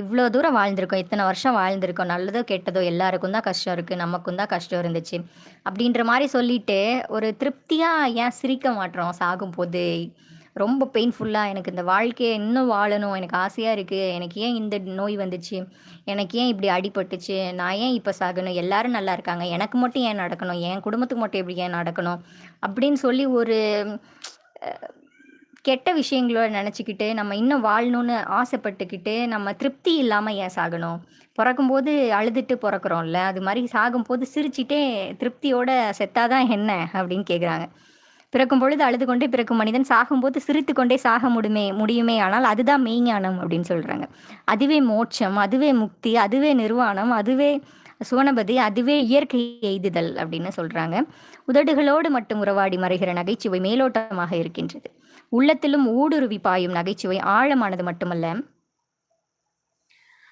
S1: இவ்வளோ தூரம் வாழ்ந்திருக்கோம். இத்தனை வருஷம் வாழ்ந்திருக்கோம். நல்லதோ கெட்டதோ எல்லாருக்கும் தான் கஷ்டம் இருக்குது நமக்கும் தான் கஷ்டம் இருந்துச்சு. அப்படின்ற மாதிரி சொல்லிட்டு ஒரு திருப்தியாக ஏன் சிரிக்க மாட்டோம் சாகும் போது? ரொம்ப பெயின்ஃபுல்லாக எனக்கு இந்த வாழ்க்கையை இன்னும் வாழணும். எனக்கு ஆசையாக இருக்குது எனக்கு ஏன் இந்த நோய் வந்துச்சு? எனக்கு ஏன் இப்படி அடிபட்டுச்சு? நான் ஏன் இப்போ சாகணும்? எல்லாரும் நல்லா இருக்காங்க. எனக்கு மட்டும் ஏன் நடக்கணும்? என் குடும்பத்துக்கு மட்டும் எப்படி ஏன் நடக்கணும்? அப்படின்னு சொல்லி ஒரு கெட்ட விஷயங்களோட நினச்சிக்கிட்டு நம்ம இன்னும் வாழணும்னு ஆசைப்பட்டுக்கிட்டு நம்ம திருப்தி இல்லாமல் ஏன் சாகணும்? பிறக்கும்போது அழுதுட்டு பிறக்கிறோம்ல. அது மாதிரி சாகும்போது சிரிச்சிட்டே திருப்தியோட செத்தாதான் என்ன? அப்படின்னு கேட்குறாங்க பிறக்கும் பொழுது அழுது கொண்டே பிறக்கும் மனிதன் சாகும்போது சிரித்து கொண்டே சாக முடியுமே முடியுமே. ஆனால் அதுதான் மெய்ஞானம் அப்படின்னு சொல்கிறாங்க அதுவே மோட்சம் அதுவே முக்தி அதுவே நிர்வாணம் அதுவே சுவனபதி அதுவே இயற்கை எய்துதல் அப்படின்னு சொல்கிறாங்க உதடுகளோடு மட்டும் உறவாடி மறைகிற நகைச்சுவை மேலோட்டமாக இருக்கின்றது. உள்ளத்திலும் ஊடுருவி பாயும் நகைச்சுவை ஆழமானது மட்டுமல்ல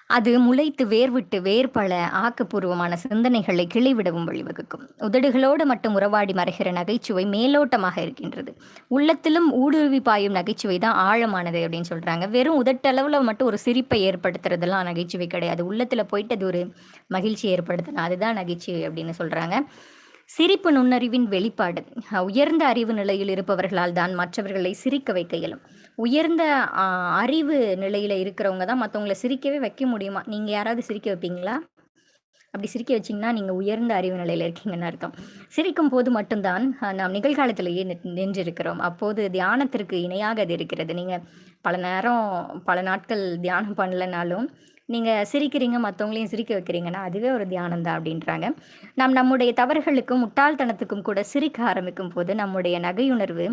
S1: அது முளைத்து வேர்விட்டு வேர்பல ஆக்கப்பூர்வமான சிந்தனைகளை கிளைவிடவும் வழிவகுக்கும். உதடுகளோடு மட்டும் உறவாடி மறைகிற நகைச்சுவை மேலோட்டமாக இருக்கின்றது. உள்ளத்திலும் ஊடுருவி பாயும் நகைச்சுவை தான் ஆழமானது அப்படின்னு சொல்கிறாங்க வெறும் உதட்டளவில் மட்டும் ஒரு சிரிப்பை ஏற்படுத்துறதெல்லாம் நகைச்சுவை கிடையாது. உள்ளத்தில் போயிட்டு அது ஒரு மகிழ்ச்சி ஏற்படுத்தணும் அதுதான் நகைச்சுவை அப்படின்னு சொல்கிறாங்க சிரிப்பு நுண்ணறிவின் வெளிப்பாடு. உயர்ந்த அறிவு நிலையில் இருப்பவர்களால் தான் மற்றவர்களை சிரிக்க வைக்க இயலும். உயர்ந்த அறிவு நிலையில் இருக்கிறவங்க தான் மற்றவங்கள சிரிக்கவே வைக்க முடியுமா? நீங்கள் யாராவது சிரிக்க வைப்பீங்களா? அப்படி சிரிக்க வச்சிங்கன்னா நீங்கள் உயர்ந்த அறிவு நிலையில் இருக்கீங்கன்னு அர்த்தம். சிரிக்கும் போது மட்டும்தான் நாம் நிகழ்காலத்திலேயே நின்றிருக்கிறோம். அப்போது தியானத்திற்கு இணையாக அது இருக்கிறது. நீங்கள் பல நேரம் பல நாட்கள் தியானம் பண்ணலைனாலும் நீங்கள் சிரிக்கிறீங்க மற்றவங்களையும் சிரிக்க வைக்கிறீங்கன்னா அதுவே ஒரு தியானம் தான் அப்படின்றாங்க. நாம் நம்முடைய தவறுகளுக்கும் முட்டாள்தனத்துக்கும் கூட சிரிக்க ஆரம்பிக்கும் போது நம்முடைய நகையுணர்வு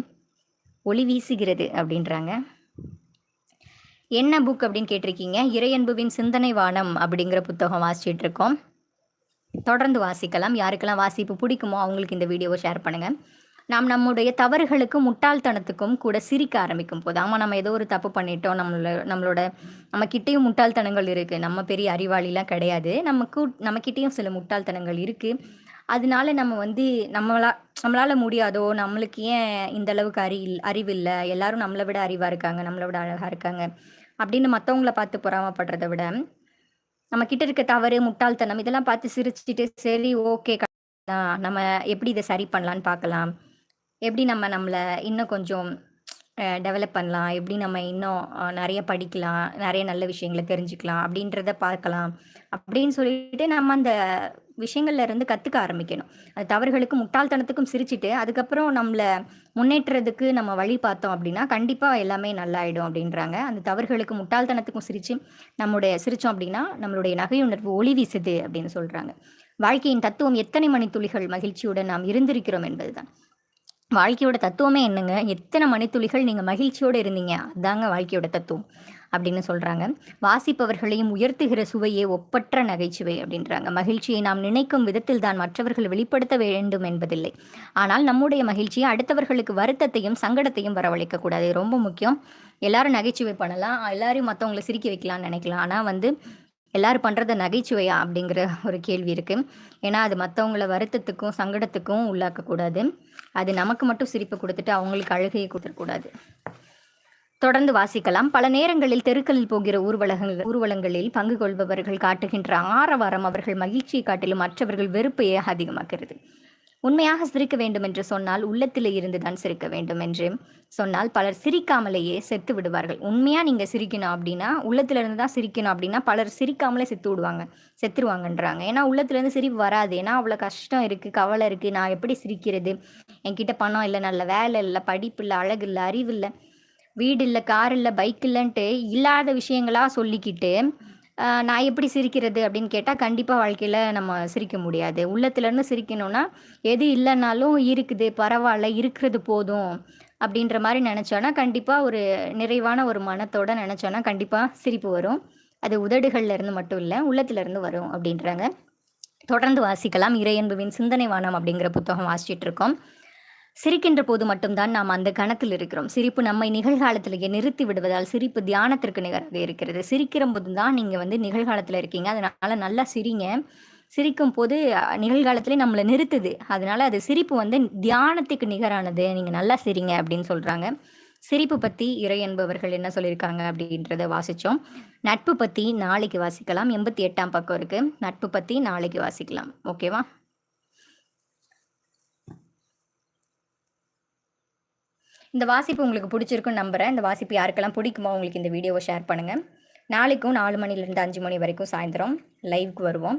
S1: ஒளி வீசுகிறது அப்படின்றாங்க. என்ன புக் அப்படின்னு கேட்டிருக்கீங்க? இறையன்புவின் சிந்தனை வானம் அப்படிங்கிற புத்தகம் வாசிச்சுட்டு இருக்கோம். தொடர்ந்து வாசிக்கலாம். யாருக்கெல்லாம் வாசிப்பு பிடிக்குமோ அவங்களுக்கு இந்த வீடியோவை ஷேர் பண்ணுங்கள் நாம் நம்முடைய தவறுகளுக்கும் முட்டாள்தனத்துக்கும் கூட சிரிக்க ஆரம்பிக்கும் போது ஆமாம் நம்ம ஏதோ ஒரு தப்பு பண்ணிட்டோம் நம்மளோட நம்மளோட நம்மக்கிட்டேயும் முட்டாள்தனங்கள் இருக்குது நம்ம பெரிய அறிவாளிலாம் கிடையாது நம்ம கூ நம்மக்கிட்டேயும் சில முட்டாள்தனங்கள் இருக்குது அதனால நம்ம வந்து நம்மளா நம்மளால் முடியாதோ நம்மளுக்கு ஏன் இந்த அளவுக்கு அறி அறிவு இல்லை எல்லாரும் நம்மளை விட அறிவாக இருக்காங்க நம்மளை விட அழகாக இருக்காங்க அப்படின்னு மற்றவங்கள பார்த்து பொறாமப்படுறத விட நம்ம கிட்ட இருக்க தவறு முட்டாள்தனம் இதெல்லாம் பார்த்து சிரிச்சுட்டு சரி ஓகே நம்ம எப்படி இதை சரி பண்ணலான்னு பார்க்கலாம். எப்படி நம்ம நம்மளை இன்னும் கொஞ்சம் டெவலப் பண்ணலாம்? எப்படி நம்ம இன்னும் நிறைய படிக்கலாம்? நிறைய நல்ல விஷயங்களை தெரிஞ்சுக்கலாம்? அப்படின்றத பார்க்கலாம். அப்படின்னு சொல்லிட்டு நம்ம அந்த விஷயங்கள்ல இருந்து கற்றுக்க ஆரம்பிக்கணும். அது தவறுகளுக்கும் முட்டாள்தனத்துக்கும் சிரிச்சுட்டு அதுக்கப்புறம் நம்மளை முன்னேற்றத்துக்கு நம்ம வழி பார்த்தோம் அப்படின்னா கண்டிப்பாக எல்லாமே நல்லாயிடும் அப்படின்றாங்க. அந்த தவறுகளுக்கு முட்டாள்தனத்துக்கும் சிரித்து நம்முடைய சிரித்தோம் அப்படின்னா நம்மளுடைய நகையுணர்வு ஒளி வீசுது அப்படின்னு சொல்கிறாங்க வாழ்க்கையின் தத்துவம் எத்தனை மணி துளிகள் மகிழ்ச்சியுடன் நாம் இருந்திருக்கிறோம் என்பதுதான். வாழ்க்கையோட தத்துவமே என்னங்க? எத்தனை மணித்துளிகள் நீங்கள் மகிழ்ச்சியோடு இருந்தீங்க? அதாங்க வாழ்க்கையோட தத்துவம் அப்படின்னு சொல்கிறாங்க வாசிப்பவர்களையும் உயர்த்துகிற சுவையே ஒப்பற்ற நகைச்சுவை அப்படின்றாங்க. மகிழ்ச்சியை நாம் நினைக்கும் விதத்தில் தான் மற்றவர்கள் வெளிப்படுத்த வேண்டும் என்பதில்லை. ஆனால் நம்முடைய மகிழ்ச்சியை அடுத்தவர்களுக்கு வருத்தத்தையும் சங்கடத்தையும் வரவழைக்கக்கூடாது ரொம்ப முக்கியம். எல்லாரும் நகைச்சுவை பண்ணலாம். எல்லாரையும் மற்றவங்களை சிரிக்க வைக்கலாம்னு நினைக்கலாம். ஆனால் வந்து எல்லோரும் பண்ணுறத நகைச்சுவையா அப்படிங்கிற ஒரு கேள்வி இருக்குது ஏன்னா அது மற்றவங்கள வருத்தத்துக்கும் சங்கடத்துக்கும் உள்ளாக்கக்கூடாது அது நமக்கு மட்டும் சிரிப்பு கொடுத்துட்டு அவங்களுக்கு அழுகையை கொடுத்துடக்கூடாது தொடர்ந்து வாசிக்கலாம். பல நேரங்களில் தெருக்களில் போகிற ஊர்வலங்கள் ஊர்வலங்களில் பங்கு கொள்பவர்கள் காட்டுகின்ற ஆரவாரம் அவர்கள் மகிழ்ச்சியை காட்டிலும் மற்றவர்கள் வெறுப்பையே அதிகமாக்குறது உண்மையாக சிரிக்க வேண்டும் என்று சொன்னால் உள்ளத்திலே இருந்து தான் சிரிக்க வேண்டும் என்று சொன்னால் பலர் சிரிக்காமலேயே செத்து விடுவார்கள். உண்மையாக நீங்கள் சிரிக்கணும் அப்படின்னா உள்ளத்துலேருந்து தான் சிரிக்கணும் அப்படின்னா பலர் சிரிக்காமலே செத்து விடுவாங்க செத்துருவாங்கன்றாங்க. ஏன்னா உள்ளத்துலேருந்து சிரிப்பு வராது. ஏன்னா அவ்வளோ கஷ்டம் இருக்குது கவலை இருக்குது நான் எப்படி சிரிக்கிறது? என்கிட்ட பணம் இல்லை நல்ல வேலை இல்லை படிப்பு இல்லை அழகு இல்லை அறிவு இல்லை வீடு இல்லை கார் இல்லை பைக் இல்லைன்ட்டு இல்லாத விஷயங்களாக சொல்லிக்கிட்டு நான் எப்படி சிரிக்கிறது அப்படின்னு கேட்டால் கண்டிப்பாக வாழ்க்கையில் நம்ம சிரிக்க முடியாது. உள்ளத்துலேருந்து சிரிக்கணும்னா எது இல்லைனாலும் இருக்குது பரவாயில்ல இருக்கிறது போதும் அப்படின்ற மாதிரி நினச்சோன்னா கண்டிப்பாக ஒரு நிறைவான ஒரு மனத்தோடு நினச்சோன்னா கண்டிப்பாக சிரிப்பு வரும். அது உதடுகள்லேருந்து மட்டும் இல்லை உள்ளத்துலேருந்து வரும் அப்படின்றாங்க. தொடர்ந்து வாசிக்கலாம். இறையன்புவின் சிந்தனை வானம் அப்படிங்கிற புத்தகம் வாசிச்சுட்டு இருக்கோம். சிரிக்கின்ற போது மட்டும்தான் நாம் அந்த கணத்தில் இருக்கிறோம். சிரிப்பு நம்மை நிகழ்காலத்திலேயே நிறுத்தி விடுவதால் சிரிப்பு தியானத்திற்கு நிகராக இருக்கிறது. சிரிக்கிற போது தான் நீங்கள் வந்து நிகழ்காலத்தில் இருக்கீங்க. அதனால நல்லா சிரிங்க. சிரிக்கும் போது நிகழ்காலத்திலே நம்மளை நிறுத்துது. அதனால அது சிரிப்பு வந்து தியானத்துக்கு நிகரானது. நீங்கள் நல்லா சிரிங்க அப்படின்னு சொல்கிறாங்க சிரிப்பு பற்றி இறை என்பவர்கள் என்ன சொல்லியிருக்காங்க அப்படின்றத வாசித்தோம் நட்பு பற்றி நாளைக்கு வாசிக்கலாம். எண்பத்தி எட்டாம் பக்கம் இருக்குது நட்பு பற்றி நாளைக்கு வாசிக்கலாம். ஓகேவா? இந்த வாசிப்பு உங்களுக்கு பிடிச்சிருக்குன்னு நம்புகிறேன் இந்த வாசிப்பு யாருக்கெல்லாம் பிடிக்குமோ உங்களுக்கு இந்த வீடியோவை ஷேர் பண்ணுங்கள் நாளைக்கும் நாலு மணிலேருந்து அஞ்சு மணி வரைக்கும் சாயந்தரம் லைவுக்கு வருவோம்.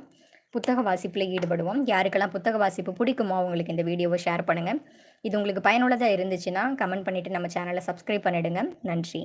S1: புத்தக வாசிப்பில் ஈடுபடுவோம். யாருக்கெல்லாம் புத்தக வாசிப்பு பிடிக்குமோ அவங்களுக்கு இந்த வீடியோவை ஷேர் பண்ணுங்கள் இது உங்களுக்கு பயனுள்ளதாக இருந்துச்சுன்னா கமெண்ட் பண்ணிவிட்டு நம்ம சேனலை சப்ஸ்கிரைப் பண்ணிவிடுங்க நன்றி.